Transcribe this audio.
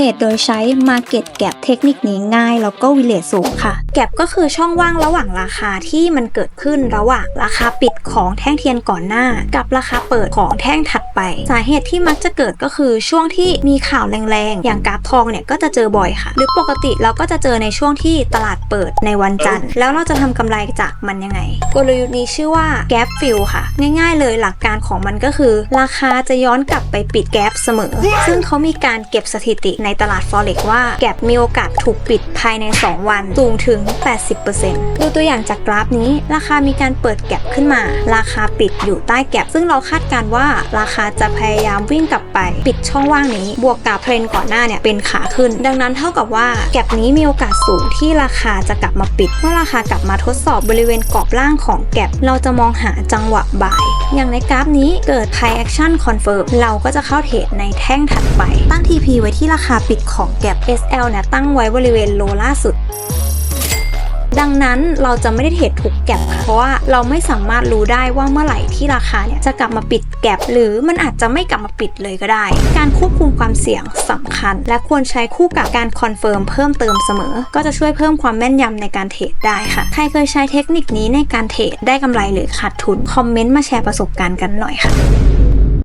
รดโดยใช้ Market Gap เทคนิคนี้ง่ายแล้วก็วิเลตสูงค่ะ แก p ก็คือช่องว่างระหว่างราคาที่มันเกิดขึ้นระหว่างราคาปิดของแท่งเทียนก่อนหน้า กับราคาเปิดของแท่งถัดไป สาเหตุที่มักจะเกิดก็คือช่วงที่มีข่าวแรงๆ อย่างกราฟทองเนี่ยก็จะเจอบ่อยค่ะ หรือปกติเราก็จะเจอในช่วงที่ตลาดเปิดในวันจันทร์ แล้วเราจะทำกำไรจากมันยังไง กลยุทธ์นี้ชื่อว่า gap fill ค่ะ ง่ายๆ เลยหลักการของมันก็คือ ราคาจะย้อนกลับไปปิดแก p เสมอ ซึ่งเขามีการเก็บสถิติในตลาด forex ว่าแก p มีโอกาสถูกปิดภายใน 2 วันสูงถึง 80%ดูตัวอย่างจากกราฟนี้ราคามีการเปิดแก p ขึ้นมา ราคาปิดอยู่ใต้แก p ซึ่งเราคาดการว่าราคาจะพยายามวิ่งกลับไป ปิดช่องว่างนี้ บวกกับเทรนก่อนหน้าเนี่ยเป็นขาขึ้น ดังนั้นเท่ากับว่าแก p นี้มีโอกาสสูงที่ราคาจะกลับมาปิด เมื่อราคากลับมาทดสอบบริเวณกรอบล่างของแก p เราจะมองหาจังหวะบ่าย อย่างในกราฟนี้เกิด High Action Confirm เราก็จะเข้าเทรดในแท่งถัดไป ตั้ง TP ไว้ที่ราคาปิดของแก็บ SL เนี่ยตั้งไว้บริเวณโลล่าสุด ดังนั้นเราจะไม่ได้เทรดทุกแก็บค่ะเพราะว่าเราไม่สามารถรู้ได้ว่าเมื่อไหร่ที่ราคาเนี่ยจะกลับมาปิดแก็บหรือมันอาจจะไม่กลับมาปิดเลยก็ได้ การควบคุมความเสี่ยงสำคัญ และควรใช้คู่กับการคอนเฟิร์มเพิ่มเติมเสมอ ก็จะช่วยเพิ่มความแม่นยำในการเทรดได้ค่ะ ใครเคยใช้เทคนิคนี้ในการเทรดได้กำไรหรือขาดทุน คอมเมนต์มาแชร์ประสบการณ์กันหน่อยค่ะ